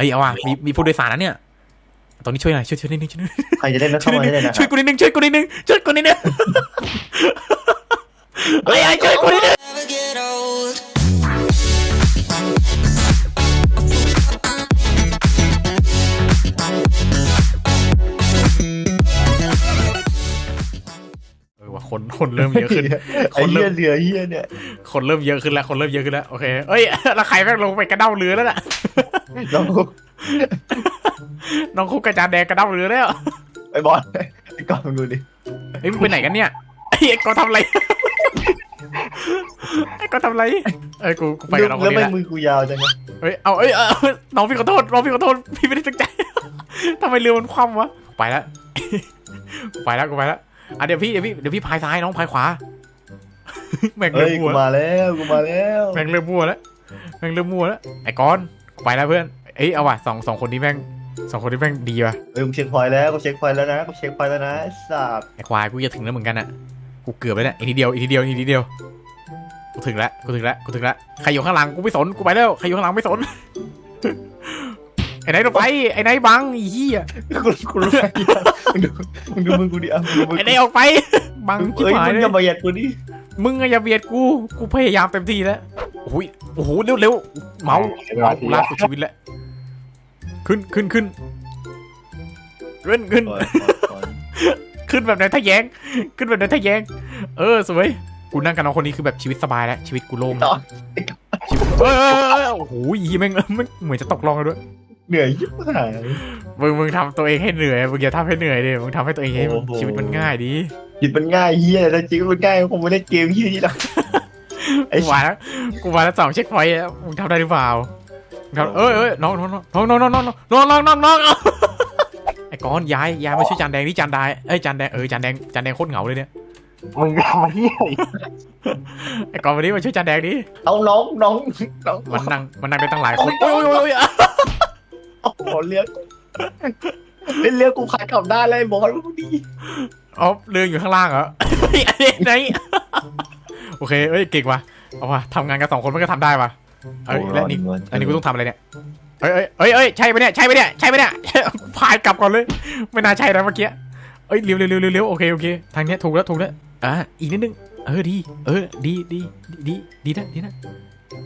อ้ยเอาว่ะมีมีผู้โดยสารนะเนี่ยตรงนี้ช่วยหน่อยช่วยช่วยนิดนึงช่วยนิดนึงใครจะเล่นนะช่วเข้ายมานิดนึได้งเลยนะคช่วยรับกูนิดนึงช่วยกูนิดนึงช่วยกูนิดนึงเฮ้ยเฮ้ยช่วยกูนิดนึง never get old. เออว่ะคนคนเริ่มเยอะขึ้นไอ้คนเหี้เริ่ยมเรือเหี้ยเนี่ยคนเริ่มเยอะขึ้นแล้วคนเริ่มเยอะขึ้นแล้วโอเคเอ้ยแล้วใครแม่งลงไปกระเด้าเรือแล้วน่ะ น้องน้องคุกกระจานแดงกระเด้าเรือแล้วไอ้บอลไอ้กอนมึงดูดิเฮ้ยมึงไปไหนกันเนี่ยไอ้ไอ้กอทำอะไรไอ้กอทำอะไรเอ้ยกูกูไปกับน้องคนแล้วนี้ไม่แล้วมือกูยาวจังวะเฮ้ยเอาเอ้ยเอาน้องพี่ขอโทษน้องพี่ขอโทษพี่ไม่ได้ตั้งใจทำไมเรือมันคว่ำวะไปแล้วไปแล้วกูไปแล้วอะเดี๋ยวพี่เดี๋ยวพี่เดี๋ยวพี่พายซ้ายน้องพายขวาแม่งเฮ้เริ่ยมกูมั่วมาแล้วกูมาแล้วแม่งเริ่มมั่วแล้วแม่งเริ่มมั่วแล้วไอ้กอนกู ไปแล้วเพื่อน เอ้ยเอาว่ะสองสองคนนี้แม่งสองคนนี้แม่งดีว่ะเฮ้ยกูเช็คพอยต์แล้วกูเช็คพอยต์แล้วนะกูเช็คพอยต์แล้วนะไอ้สับไอ้ควายกูจะถึงแล้วเหมือนกันอะกูเกือบแล้วเนี่ยอีกทีเดียวอีกทีเดียวอีกทีเดียวกูถึงแล้วกูถึงแล้วกูถึงแล้วใครอยู่ข้างหลังกูไม่สนกูไปแล้วใครอยู่ข้างหลังไม่สน ไอ้ไหนเราไปไอ้ไหนบังไอ้เหี้ยกูกูรู้ไงมึงดูมึงดูมือกูดิอะมึงดูมือไอ้กูไหนออกไปบังชิบเอ้ยหายมึงเลยอย่ามาเหยียดกูดิมึงอะอย่าเบียดกูกูพยายามเต็มที่แล้วโอ้ยโอ้โหเร็วเร็วๆเมาเมากูลากสุดชีวิตแล้วขึ้นขึ้นขึ้นขึ้นขึ้นก่อนก่อนขึ้นแบบในทะแยงขึ้นแบบในทะแยงเออสวยกูนั่งกับน้องคนนี้คือแบบชีวิตสบายแล้วชีวิตกูโล่งต่แล้วอชีวิตเออเออเออโอ้โหยีแม่งแม่งเหมือนจะตกลงแล้วด้วยเหนื่อยยิบหายมึงมึงทำตัวเองให้เหนื่อยมึงอย่าทำให้เหนื่อยดิมึงทำให้ตัวเองให้มันโอ้โหชีวิตมันง่ายดีจิตมันง่ายเฮียแต่จริงมันง่ายผมไม่ได้เกมเฮียนี่หรอก ไอ้กูมาแล้วกูมาแล้วสองเช็คพอยต์แล้วมึงทำได้หรือเปล่ามึงทำเอ้ยเอ้ยน้องน้องน้องน้องน้องน้องน้องน้องน้องน้องน้องไอ้ก้อนย้ายย้ายมาช่วยจานแดงที่จานได้เอ้ยจานแดงเออจานแดงจานแดงโคตรเหงาเลยเนี่ยมึงทำมาเหี้ยอะไรไอ้ก้อนวันนี้มาช่วยจานแดงดิเอาน้องน้องน้องมันนั่งมันนั่งได้ตั้งหลายคนโอ้ยโอ้ยโอ้ยโอ้ยโอ้โหเรือเล่นเรือกูขายกลับได้เลยบอลกูดีอ๋อเรืออยู่ข้างล่างเหรอเฮ้ยอันนี้ไหน โอเค เอ้ย เก่งว่ะ เอาว่ะทำงานกันสองคนมันก็ทำได้ว่ะเอ้ยแล้วนี่ อันนี้กูต้องทำอะไรเนี่ย เอ้ยเอ้ยเอ้ยเอ้ยใช่ปะเนี่ย ใช่ปะเนี่ย ใช่ปะเนี่ย พายกลับก่อนเลย ไม่น่าใช่นะเมื่อกี้ เอ้ยเร็วเร็วเร็วเร็วเร็วโอเคโอเค ทางเนี้ยถูกแล้วถูกแล้ว อะ อีกนิดนึง เออดี เออ ดีดีดีดีนะดีนะ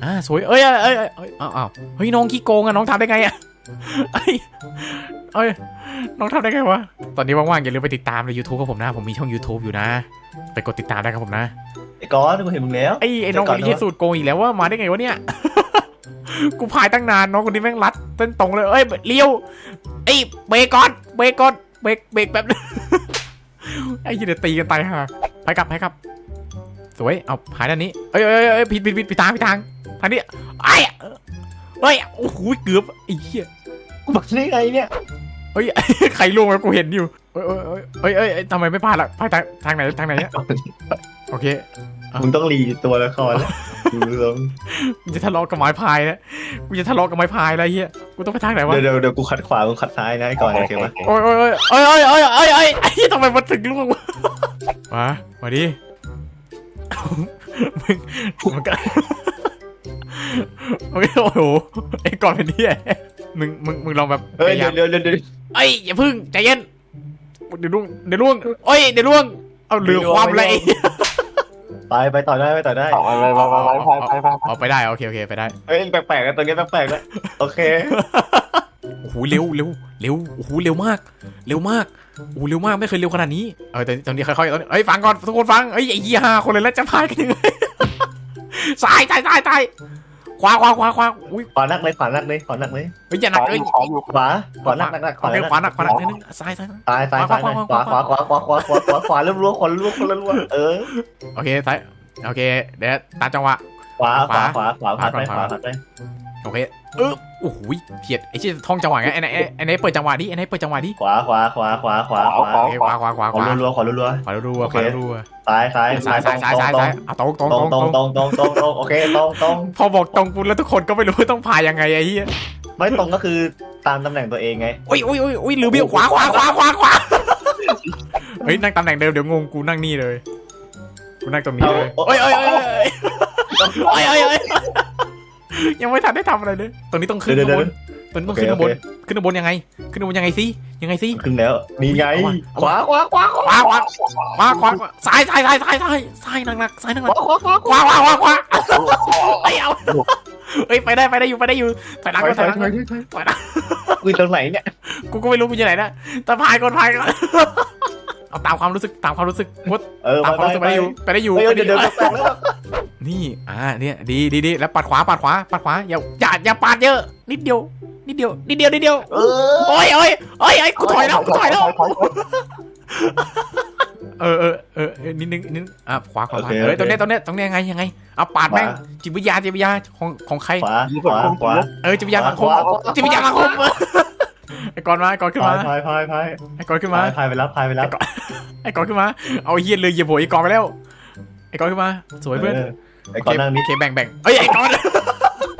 อ่าสวยเอ้ยเอ้ยเอ้ยเอ้ยเอ้ยอ้าวอ้าวเฮ้ยน้องขี้โกงอะน้องทำได้ไงอะเอ้ยเอ้ยน้องทำได้ไงวะ ตอนนี้ว่างๆอย่าลืมไปติดตามใน YouTube ของผมนะ ผมมีช่อง YouTube อยู่นะ ไปกดติดตามได้ครับผมนะไอ้ ก้อนกูเห็นมึงแล้วไอ้ไอ้น้องคนนี้ใช้สูตรโกงอีกแล้วว่ามาได้ไงวะเนี่ย กูพายตั้งนานน้องคนนี้แม่งรัดเต้นตรงเลย เอ้ยเลี้ยวไอ้เบรกก่อนเบรกก่อนเบรกเบรกแป๊บนึงไอ้เหี้ยเดี๋ยวตีกันตายห่าไปกลับไปกลับ สวยเอาพายด้านนี้เอ้ยเอ้ยเอ้ยผิดผิดผิดผิดทางผิดทางทางนี้ไอ้เฮ้ยโอ้โหเกือบไอ้เหี้ยกูบอกได้ไงเนี่ยเฮ้ยใครล่วงแล้วกูเห็นอยู่เอ้ยเอ้ยเอ้ยเอ้ยเอ้ยเอ้ยทำไมไม่พาล่ะพาทางทางไหนทางไหนเนี่ยโอเคมึงต้องรีตัวละครดูลงกูจะทะเลาะกับไม้พายแล้วกูจะทะเลาะกับไม้พายแล้วเฮียกูต้องไปทางไหนวะ เดี๋ยวเดี๋ยวกูขัดขวากูขัดซ้ายนะก่อนโอเคไหมโอ้ยโอ้ยโอ้ยโอ้ยโอ้ยโอ้ยไอ้ยเฮียทำไมมันถึงล่วงวะมามาดิมึงมึงกันโอเคโอ้โหไอ้ก่อนเป็นเฮียมึงมึงมึงลองแบบเฮ้ยเดี๋ยวเดี๋ยวเดี๋ยวเอ้ยอย่าพึ่งใจเย็นเดี๋ยวล่วงเดี๋ยวล่วงโอ้ยเดี๋ยวล่วง เอาเรือความเลยไปไปต่อได้ไปต่อได้ต่อไปไปไปไปไปไปไปเอาไปได้โอเคโอเคไปได้เฮ้ยแปลกๆกันตัวนี้แปลกๆแล้วโอเคโอ้โหเร็วเร็วเร็วโอ้โหเร็วมาก เร็วมากโอ้โหเร็วมากไม่เคยเร็วขนาดนี้เออแต่ตอนนี้ค่อยๆตอนนี้เอ้ยฟังก่อนทุกคนฟังเอ้ยไอ้ยี่ห้าคนเลยแล้วจะพายกันยังไงซ้ายซ้ายซ้ายซ้ายข วาขวาขวาขวาอุ้ยขวานักเลยขวานักเลยขวานักเลยเฮ้ยอย่าหนักเอ้ยขออยู่ขวาขวานักนักนักขโอวาเคนักขวาหนักขวาหนักนิดนึงซ้ายซ้ายซ้ายซ้ายซ้ายซ้ายขวาขวาขวาขวาขวาขวาขวาขวาเริ่มรัวขวารัวขวารัวเออโอเคซ้ายโอเคเดี๋ยวตามจังหวะขวาขวาขวาขวาผ่านไปขขวาวาผ่านไปโอเค เออโอ้โหเพียดไอ้ชี่ท่องจังหวะไงไอ้ไหนไอ้ไอ้ไหนเปิดจังหวะดิไอ้ไหนเปิดจังหวะดิขวาขวาขวาขวาขวาขวาโอเคขวาขวาขวาขขวาวารัวขวารัวขวารัวขวารัวซ้ายซ้ายซ้ายซ้ายซ้ายซ้ายซ้ายอะตรงตรงตรตรงงตตรรงงตรงตรงตรงตรงโอเคตรงตรงพอบอกตรงปุ๊บแล้วทุกคนก็ไม่รู้ว่าต้องพายยังไงไอ้เหี้ยไม่ตรงก็คือตามตำแหน่งตัวเองไงอุ้ยอุ้ยอุ้ยอุ้ยลืมเบี้ยวขวาขวาขวาขวาขวาเฮ้ยนั่งตำแหน่งเดิมเดี๋ยวงงกูนั่งนี่เลยกูนั่งตรงนี้เลยเอ้ยเอ้ยเอ้ยเอ้ยเอ้ยเอ้ ยเอ้ยยังไม่ทันได้ทำอะไรเลย ตรงนี้ต้องขึ้นเดี๋ยวข้างเดี๋บยวนมันต้องขึ้นโอข้างเคบนขึ้นข้างบนยังไง ขึ้นข้างบนยังไงสิยังไงสิ ขึ้นแล้วนี่ไงเอาขวะวาขวาขวาขวาขวาขวาขวาขวาซ้ายซ้ายซ้ายซ้ายซ้ายซ้ายหนักหนักซ้ายหนักหขนักวาขวาขวาขวาขวาขวาขวาไอ้ยเอาเอ้ยไปได้ไปได้อยู่ไปได้อยู่ถอยหลังถก่ออยนถถออยยหลังถก่ออยนถอยกูตรงไหนเนี่ยกูก็ไม่รู้กูอยู่ไหนนะแต่พายก่อนพายก่อนเอาตามความรู้สึกตามความรู้สึกมุดเออตามความรู้สึกไปได้อยู่ไปได้อยู่เฮ้ยไปเดี๋ยวได้เดี๋อยวยู่แปลกแล้ว นี่อ่าเนี่ยดีดีดีแล้วปัดขวาปัดขวาปัดขวาอย่าอย่าอย่าปาดเยอะนิดเดียวนิดเดียวนิดเดียวนิดเดียวเออโอ้ยโอ้ยโอ้ยไอ้ยกูถอยแล้วกูถอยแล้วเออเออเออเออนิดนึงนิดนึงอะขวาขวาขวาเฮ้ยตรงเนี้ยตรงเนี้ยตรงเนี้ยยังไงยังไงเอาปาดแม่งจิตวิทยาจิตวิทยาของของใครขวาขวาขวาเออจิตวิทยาสังคมขวาขวาจิตวิทยาสังคมไอ้กอนมาไอ้กอนขึ้นพามายพายพายพายไอ้กอนขึ้นมาพายพายไปแล้วพายไปแล้วไอ้กอนขึ้นมาเอาไอ้เฮียเลยเหยียบหัวไอ้กอนไปแล้วไอ้กอนขึ้นมาสวยเพื่อน ไอ้ก่อนนั่งโอนี่เคแบ่งแบ่งเอ้ยไอ้กอน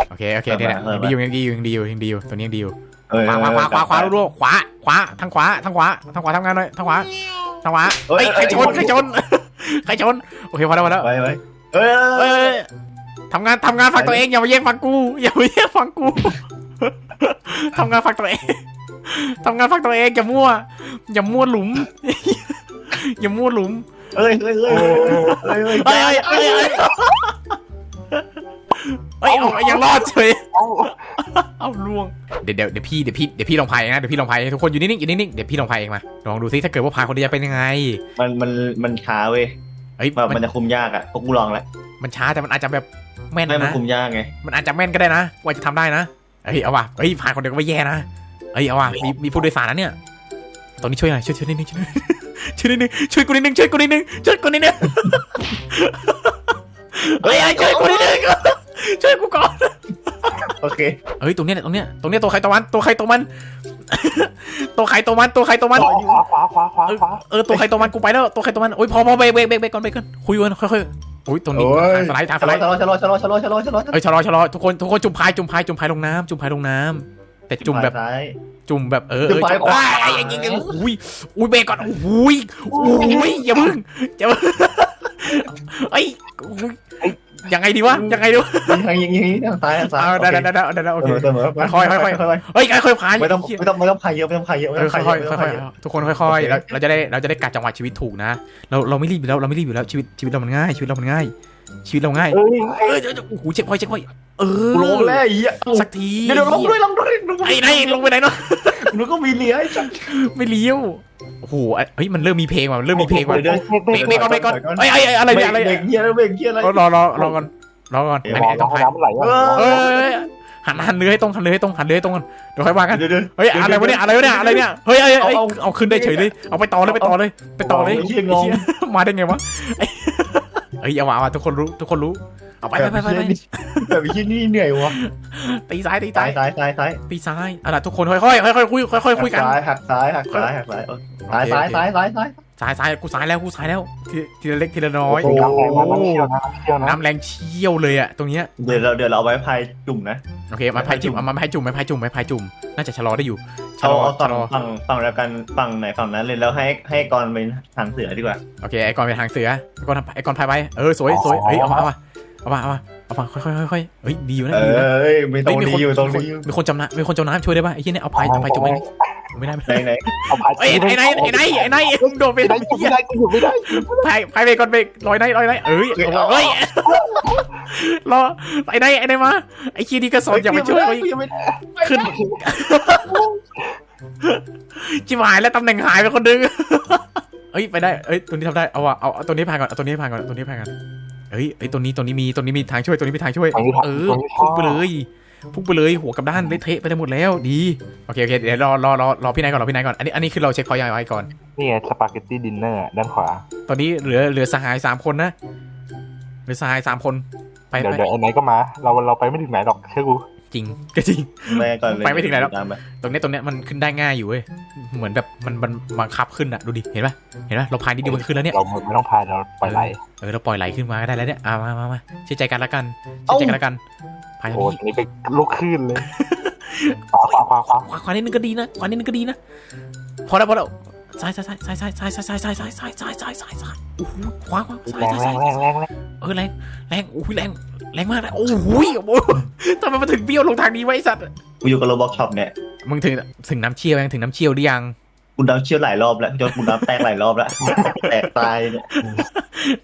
โอเคโอเคเนี่ยแหละเออยังดีอยู่ยังดีอยู่ยังดีอยู่ยังดีอยู่ตัวนี้ยังดีอยู่เออขวาขวาขวาขวาขวารัวๆขวาขวาทางขวาทางขวาทางขวาทำงานหน่อยทางขวาทางขวาเอ้ยใครชนใครชนใครชนโอเคพอแล้วพอแล้วไปไปเอ้ยเอ้ยทำงานทำงานฝั่งตัวเองอย่ามาแย่งฝั่งกูอย่ามาแย่งฝั่งกูทำงานฝั่งตัวเองทำงานฝั่งตัวเองอย่ามั่วอย่ามั่วหลุมอย่ามั่วหลุมเอ้ยเอ้ยเอ้ยเอ้ยเอ้ยเอ้ย เอ้ยเอ้ยเอ้ยเอายังรอดเฉยเอาเอาล่วงเดี๋ยวเดี๋ยวเดี๋ยวพี่เดี๋ยวพี่เดี๋ยวพี่ลองพายเองนะเดี๋ยวพี่ลองพายเองทุกคนอยู่นิ่งๆอยู่นิ่งๆเดี๋ยวพี่ลองพายเองมาลองดูซิถ้าเกิดว่าพายคนเดียวจะเป็นยังไงมันมันมันช้าเว้ยเอ้ยแบบมัมันนจะคุมยากอะพวกกูลองแล้วมันช้าแต่มันอาจจะแบบแม่นไม่มันนะคุมยากไงมันอาจจะแม่นก็ได้นะว่าจะทำได้นะเฮ้ยเอาว่ะเฮ้ยผ่านคนเดียวก็ไม่แย่นะเฮ้ยเอาว่ะมีมีผู้โดยสารนะเนี่ยตอนนี้ช่วยหน่อยช่วยช่วยนิดนึงช่วยช่วยนิดนึงช่วยกูนิดนึงช่วยกูนิดนึงช่วยกูนิดนึงเฮ้ยเฮ้ยช่วยกูนิดนึง ช่วยกูก่อน โอเคเฮ้ยตรงเนี้ยตรงเนี้ยตรงเนี้ยตัวใครตัวมันตัวใครตัวมัน ตัวใครตัวมันตัวใครตัวมัน ขวาขวาขวาขวาขวาเออตัวใครตัวมันกูไปแล้วตัวใครตัวมันโอ้ยพอพอเบรกเบรกเบรกเบรกก่อนเบรกก่อนคุยกันค่อยๆโอ้ยตรงนี้โอ้ย ทางสไลด์ทางสชะลไลอด์ชะลอชะลอชะลอชะลอชะลอชะลอชะลอเอ้ยชะลอชะลอทุกคนทุกคนจุ่มพายจุ่มพายจุ่มพายลงน้ำจุ่มพายลงน้ำแต่จุ่มแบบซ้าย จุ่มแบบเออเอจุ่อมพายจุ่มขวาไอ้ไอ้ยิงอุ้ยอุ้ยเบรกก่อนอุ้ยอุ้ยอย่าพึ่งอย่าพึ่งเอ้ยอุ้ย ยังไงดีวะยังไงดีวะยิงทางยิงยิงทางซ้ายทางซ้ายเอาได้ได้ได้ได้ได้โอเคเสมอค่อยๆค่อยค่อยเฮ้ยค่อยๆพายๆไม่ต้องไม่ต้องไม่ต้องพายเยอะไม่ต้องพายเยอะไม่เอต้อองค่พาอยยๆเยอะค่อยๆทุกคนค่อยๆเราเราจะได้เราจะได้กัดจังหวะชีวิตถูกนะ เราเราไม่รีบอยู่แล้วเราไม่รีบอยู่แล้วชีวิตชีวิตเรามันง่ายชีวิตเรามันง่าย ชีวิตเราง่าย เอ้ยเออเดี๋ยวเดี๋ยวโอ้โหเช็คพอยต์เช็คพอยต์เออลงแล้วไอ้เหี้ยสักทีเดี๋ยวลงด้วยลงด้วยลงด้วยไอ้นายลงไปไหนเนาะหนูก็มีเลี้ยไอ้จังไม่เลี้ยวโอ้โหเฮ้ยมันเริ่มมีเพลงว่ะมันเริ่มมีเพลงว่ะเดี๋ยวเบรกเบรกก่อนเบรกก่อนเอ้ยเอ้ยเอ้ยอะไรเนี่ยอะไรเบรเนี่ยกเหี้ยแล้วเบรกเหี้ยอะไรรอรอรอก่อนรอก่อนเดี๋ยวอันนี้ต้องน้ำพายน้ำมันไหลเอ้ยหันหันเรือให้ตรงหันเรือให้ตรงหันเรือให้ตรงกันเดี๋ยวค่อยว่ากัน เดี๋ยวเดี๋ยว เฮ้ยอะไรวะเนี่ยอะไรวะเนี่ยอะไรเนี่ยเฮ้ยเฮ้ยเฮ้ยเอาขึ้นได้เฉยเลยเอาไปต่อเลยไปต่อเลยไปต่อเลยไอ้เหี้ยงง ไอ้เหี้ยมาได้ไงวะไอ้ เอ้ยเอามาเอามาทุกคนรู้ทุกคนรู้เอาไปไปไปไปไปแบบที่นี่เหนื่อยวะตีซ้ายตีซ้าซ้ายยซ้ายซ้ายซ้ายตีซ้ายเอาล่ะทุกคนค่อยค่อยค่อยค่อยคุยค่อยค่อยคุยกันซ้ายหักซ้ายหักซ้ายหักซ้ายซ้ายซ้ายซ้ายซ้าย ซ้ายซ้ายซ้ายกูซ้ายแล้วกูซ้ายแล้วทีทีละเล็กทีละน้อยโอ้โหน้ำแรงน้ำเชี่ยวนะน้ำเชี่ยวนะน้ำแรงเชี่ยวเลยอะตรงเนี้ยเดี๋ยวเราเดี๋ยวเราเอาไว้พายจุ่มนะ โอเคมาพายจุ่มเอามาพายจุ่มมาพายจุ่มมาพายจุ่มน่าจะชะลอได้อยู่ชะเอาลอเอาชะฝั่งลอฝั่งฝั่งแล้วกันฝั่งไหนฝั่งนั้นเลยแล้วให้ให้กรเป็นทางเสือดีกว่าโอเคไอ้กอนไปทางเสือไอ้กอนไอ้กอนพายไปเออสวยสวยเฮ้ยเอามาเอามาเอามาเอามาเอามาค่อยค่อยค่อยค่อยเฮ้ยดีอยู่นะเอดีอยู่นะอไม่ตรงนี้อยู่ตรงนี้อยู่มีคนจำน้ำมีคนจมน้ำช่วยได้ป่ะไอ้เหี้ยเนี่ยเอาพายเอาพายจุ่มไม่ ไม่ได้ไม่ไหนได้ไหนเอาพายเอ้ยไอ้ไนท์ไอ้ไนท์ไอ้ไนท์มึงโดดไปไม่ได้ทำไมกูไม่ได้กูอยู่ไม่ได้พายพายไปก่อนไปลอยไนท์ลอยไนท์เอ้ยเอาเฮ้ยรอไอ้ไนท์ไอ้ไนท์มาไอ้คีนี่ก็สอนอย่าไปช่วยเขาอีกยังไม่ได้ขึ้นจิบหายแล้วตำแหน่งหายไปคนนึงเอ้ยไปได้เอ้ยตัวนี้ทำได้เอาอะเอาเอาตัวนี้ผ่านก่อนเอาตัวนี้ผ่านก่อนเอาตัวนี้ผ่านก่อนเอ้ยไอ้ยตัวนี้ตัวนี้มีตัวนี้มีทางช่วยตัวนี้มีทางช่วยเออพุ่งไปเลย พุ่งไปเลยหัวกับด้านเละเทะไปได้หมดแล้วดีโอเคโอเคเดี๋ยวรอรอรอรอพี่นายก่อนรอพี่นายก่อนอันนี้อันนี้คือเราเช็คพอยต์ไว้ก่อน นี่ไงสปาเกตตี้ดินเนอร์ด้านขวา ตอนนี้เหลือเหลือสหายสามคนนะเหลือสหายสามคนไปเดี๋ยวไปเดี๋ยวไอ้ไหนก็มา เราเราไปไม่ถึงไหนหรอกเชื่อกูจริงก็จริง ไปก่อนเลยไปไม่ถึงไหนแล้วตามไปตรงเนี้ยตรงเนี้ยมันขึ้นได้ง่ายอยู่เว้ยเหมือนแบบมันมันบังคับขึ้นอะดูดิเห็นปะเห็นปะเราพายนิดเดียวมันขึ้นแล้วเนี่ยเราไม่ต้องพายเราปล่อยไหลเออเราปล่อยไหลขึ้นมาก็ได้แล้วเนี่ยอะมามามาเชื่อใจกันละกันเชื่อใจกันละกัน พายทางโอ้นี้อันนี้เป็นลูกคลื่นเลยขวาขวาขวาขวาขวาขวานิดนึงก็ดีนะขวานิดนึงก็ดีนะพอแล้วพอแล้วซ้ายซ้ายซ้ายซ้ายซ้ายซ้ายซ้ายซ้ายซ้ายซ้ายซ้ายซ้ายซ้ายซ้ายโอ้โหขวาขวาซ้ายแรงซ้ายแรซ้างยแรงแรงแรงเออแรงแรงโอ้ยแรงแรงมากนะโอ้โหโอ้โหทำไมมาถึงเบี้ยวลงทางนี้ไวะไอ้สัตว์กูอยู่กับโรบอกช็อปเนี่ยมึงถึงถึงน้ำเชี่ยวยังถึงน้ำเชี่ยวหรือยัง กูน้ำเชี่ยวหลายรอบแล้วจนกูน้ำแตกหลายรอบแล้วแตกตายเนี่ย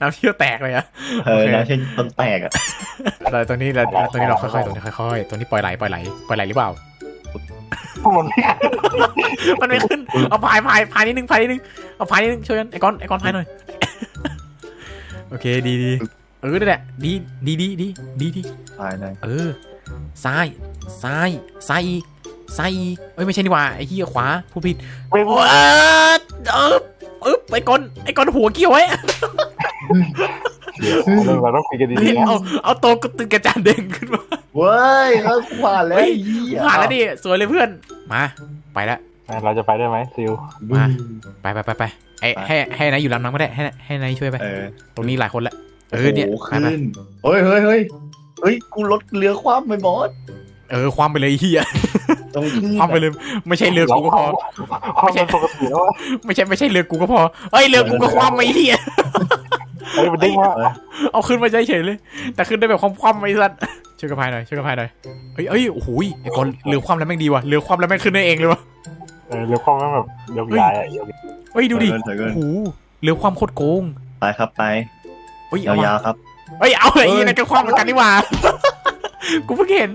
น้ำเชี่ยวแตกเลยอะเออโอเคน้ำเชี่ยวจนแตกอะเราตัวนี้เราตัวนี้เราค่อยๆตัวนี้ค่อยๆตัวนี้ปล่อยไหลปล่อยไหลปล่อยไหลหรือเปล่ามันไม่มันไม่ขึ้นเอาพายพายพายนิดนึงพายนิดนึงเอาพายนิดนึงช่วยกันไอ้ก้อนไอ้ก้อนพายหน่อยโอเคดีดีเออนั่นแหละดีดีดีดีดีดีตายเลยเออซ้ายซ้ายซ้ายอีก ซ้ายอีกเอ้ยไม่ใช่นี่หว่าไอ้เหี้ยขวาผู้ผิดไม่โอ้เออเออเออไอ้ก้อนไอ้ก้อนหัวเกี่ยวไว้เดี๋ยวเรื่องเราต้องคุยกันดีๆนะเอาเอาโตวกระตึงกระจานเด้งขึ้นมาเว้ยเขาผ่านแล้วเฮ้ยไอ้เหี้ยผ่านแล้วดิสวยเลยเพื่อนมาไปแล้วเราจะไปได้ไหมซิลมาไปไปไปไปไอ้ให้ให้นายอยู่ลำน้ำก็ได้ให้ให้นายช่วยไปเออตรงนี้หลายคนละเออเนี่ยโโหไปขึ้นไปเฮ้ยเฮ้ยเฮ้ยเฮ้ยกูรถเรือคว่ำไปบอสเออความไปเลยไอ้เฮีย ตรงขึ้นความไปเลยไม่ใช่เรือกูก็พอความเป็นปกติแล้วอะไม่ใช่ไม่ใช่เรือกูก็พอเอ้ยเรือกูก็ความไปเฮียเฮ้ยมันเด้งว่าเออเอาขึ้นมาเฉยๆเลย แต่ขึ้นได้แบบความความไปสัตว์ช่วยกระพายหน่อยช่วยกระพายหน่อยเฮ้ยเอ้ยโอ้โหไอ้กอนเรือความแล้วแม่งดีว่ะเรือความแล้วแม่งขึ้นได้เองเลยวะเออเรือความมันแบบยกย้ายอะยกเฮ้ยดูดิถอยเกินถอยเกินโอ้โหเรือความโคตรโกงไปครับไปเฮ้ยเอามายาวๆครับเฮ้ยเอาไอ้เหี้ยเอ้ยนั่นก็ความเหมือนกันนี่หว่า กูเพิ่งเห็น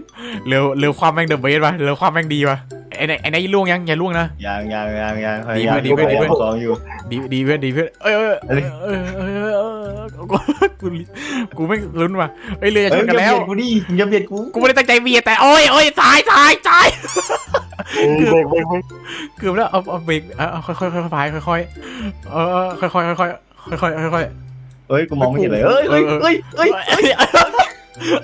เรือเรือความแม่งเดอะเบสว่ะเรือความแม่งดีว่ะไอ้ไหนไอ้ไหนล่วงยังอย่าล่วงนะยางยางยางยางพดียายามเพื่อนดีเพื่อนดีเพื่อน สองอยู่ ดีดีเพื่อนดีเพื่อนเอ้ยเอ้ยเอ้ยเอ้ยเอ้ยเอ้ยเอ้ยกูกูกูไม่ลุ้นว่ะเอ้ยเรือจะชเฮ้ยนมึกันงอย่าแล้ว เบียดกูดิมึงอย่าเบียดกูกูไม่ได้ตั้งใจเบียดแต่โอ้ยโอ้ยตายตายตายเฮ้ยเบรกเบรกเบรกเกือบแล้วเอาเอาเบรกเอาเอาค่อยค่อยค่อยพายค่อยค่อยเออเออค่อยค่อยค่อยค่อยค่อยค่อยค่อยเฮ้ยกูมองไม่เห็นเลยเฮ้ยเฮ้ยเฮ้ยเฮ้ยเอ้ย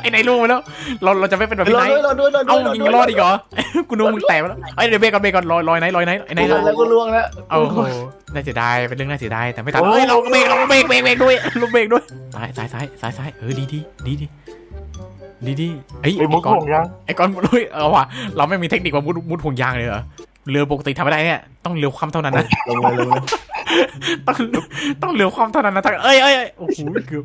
ไอ้ไหนล่วงไปแล้ว เราเราจะไม่เป็นแบบรพี่อไหนด้วยรอด้วยรอด้เอ้าวยยิงรอดอีกเหรอกูนึกว่ามึงแตกไปแล้วไอ้ยเดี๋ยวเบรกก่อนเบรกก่อนลอยลอยไหนลอยไหนไอ้ไหนล่วงแล้วก็ล่วงแล้ว เอาโหน่าเสียดายเป็นเรื่องน่าเสียดายแต่ไม่ทันเฮ้ยเราก็เบรกเราก็เบรกเบรกเบรกด้วยเราเบรกด้วยซ้ายซ้ายซ้ายซ้ายซ้ายเออดีดีดีดีดีดีเอ้ยไอ้มุไอ้กก้อนห่วงยังไอ้ก้อนเฮ้ยเอาว่ะเราไม่มีเทคนิคว่ามุดมุดห่วงยางเลยเหรอเรือปกติทำไม่ได้เนี่ยต้องเรือความเท่านั้นนะ ลงเลยลงเลยต้องต้องเรือความเท่านั้นนะทั้งเอ้ยเอ้ยเอ้ยโอ้โหเกือบ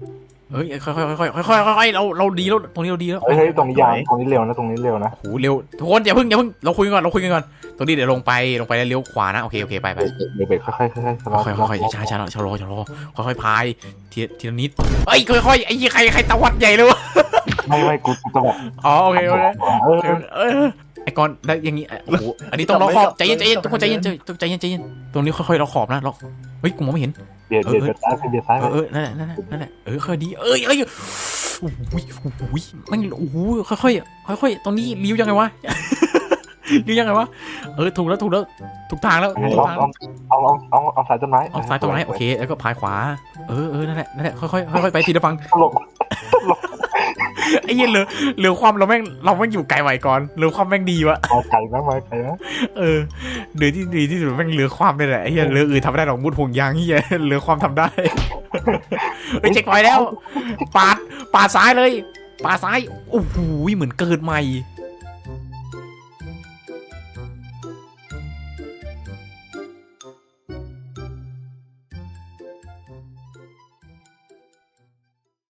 เฮ้ยค่อยค่อยค่อยค่อยค่อยค่อยเราเราดีแล้วตรงนี้เราดีแล้วเฮ้ยเฮ้ยตรงนี้ยาวตรงนี้เร็วนะตรงนี้เร็วนะโอ้โหเร็วทุกคนอย่าเพิ่งอย่าเพิ่งเราคุยกันก่อนเราคุยกันก่อนตรงนี้เดี๋ยวลงไปลงไปแล้วเลี้ยวขวานะโอเคโอเคไปไปเบรกเบรกค่อยๆค่อยๆชะลอค่อยๆค่อยๆช้าๆช้าๆชะลอชะลอค่อยๆพายทีทีละนิดเอ้ยค่อยๆไอ้ยี่ใครใครตะวัดใหญ่เลยวะไม่ไม่กูกูจะแบบอ๋อโอเคโอเคเออเออเออ ไอ้ก่อนได้อย่างงี้อะโอ้โหอันนี้ต้องล็อกขอบใจเย็นใจเย็นทุกคนใจเย็นใจใจเย็นใจเย็นตรงนี้ค่อยๆล็อกขอบนะล็อกเฮ้ยกูมองไม่เห็นเบียดเบียดเบียดซ้ายเบียดซ้ายเออเออนั่นแหละนั่นแหละนั่นแหละเออค่อยดีเอ้ยเอ้ยโอ้โหโอ้โหมันโอ้โหค่อยๆค่อยๆตรงนี้เลี้ยวยังไงวะเลี้ยวยังไงวะเออถูกแล้วถูกแล้วถูกทางแล้วเอาถูกทางแล้วเอาเอาเอาเอาสายต้นไม้ออกซ้ายตรงไหนโอเคแล้วก็พายขวาเออเออนั่นแหละนั่นแหละค่อยค่อยค่อยๆไปทีละฟังตลก ไอ้เหี้ยเรือเรือความเราแม่งเราแม่งอยู่ไกลไหวก่อนเรือความแม่งดีวะมาไก่นะมาไก่นะเออเรือที่ดีที่สุดแม่งเรือความนี่แหละไอ้เหี้ยเรืออื่นทำไม่ได้หรอกมุดห่วงยางเหี้ยเรือความทำได้เฮ้ยเช็คพอยต์แล้ว ปาดปาดซ้ายเลย ปาดซ้ายโอ้โหเหมือนเกิดใหม่